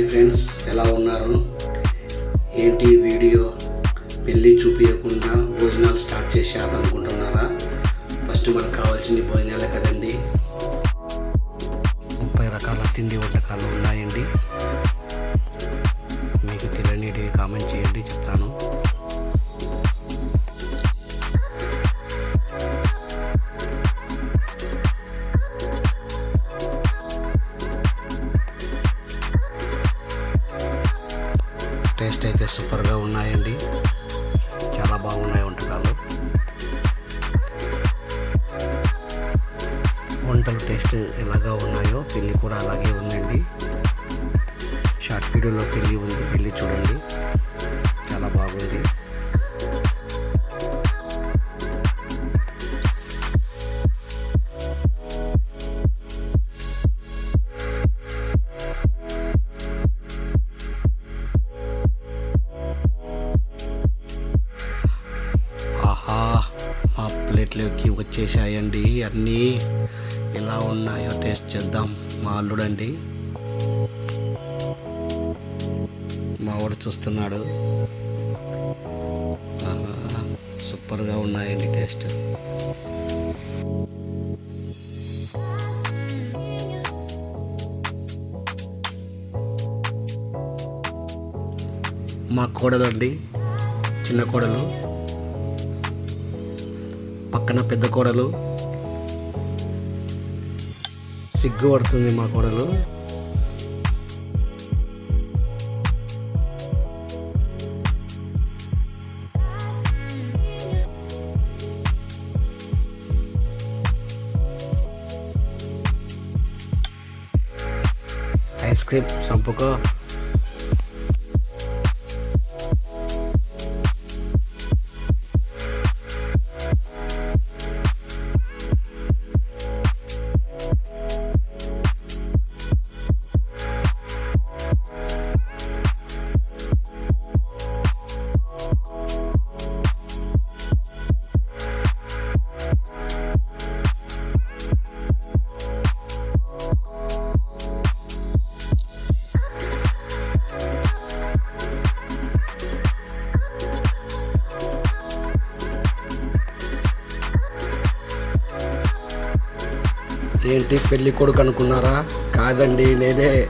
Hi friends ఎలా ఉన్నారు? ఏంటి వీడియో? పెళ్ళి చూపించకుండా భోజనాలు స్టార్ట్ చేశారు అనుకుంటున్నారా ఫస్ట్ మనకు కావాల్సింది భోజనాలే కదండి. ముప్పై రకాల తిండి వంటకాలు ఉన్నాయండి. మీకు తెలియనిది కామెంట్ చేయండి. టేస్ట్ అయితే సూపర్గా ఉన్నాయండి. చాలా బాగున్నాయి వంటకాలు. వంటలు టేస్ట్ ఎలాగా ఉన్నాయో పెళ్ళి కూడా అలాగే ఉందండి. షార్ట్ వీడియోలో పెళ్ళి ఉంది. పెళ్ళి చూడండి. ప్లేట్లోకి వచ్చేసాయండి. అన్నీ ఎలా ఉన్నాయో టేస్ట్ చేద్దాం. మా అల్లుడండి. మా వాడు చూస్తున్నాడు. సూపర్గా ఉన్నాయండి టేస్ట్. మా కోడలండి. చిన్న కోడలు. పక్కన పెద్ద కోడలు. సిగ్గు పడుతుంది మా కోడలు. ఐస్ క్రీమ్ సంపుకో. ఏంటి పెళ్ళి కొడుకు అనుకున్నారా? కాదండి నేనే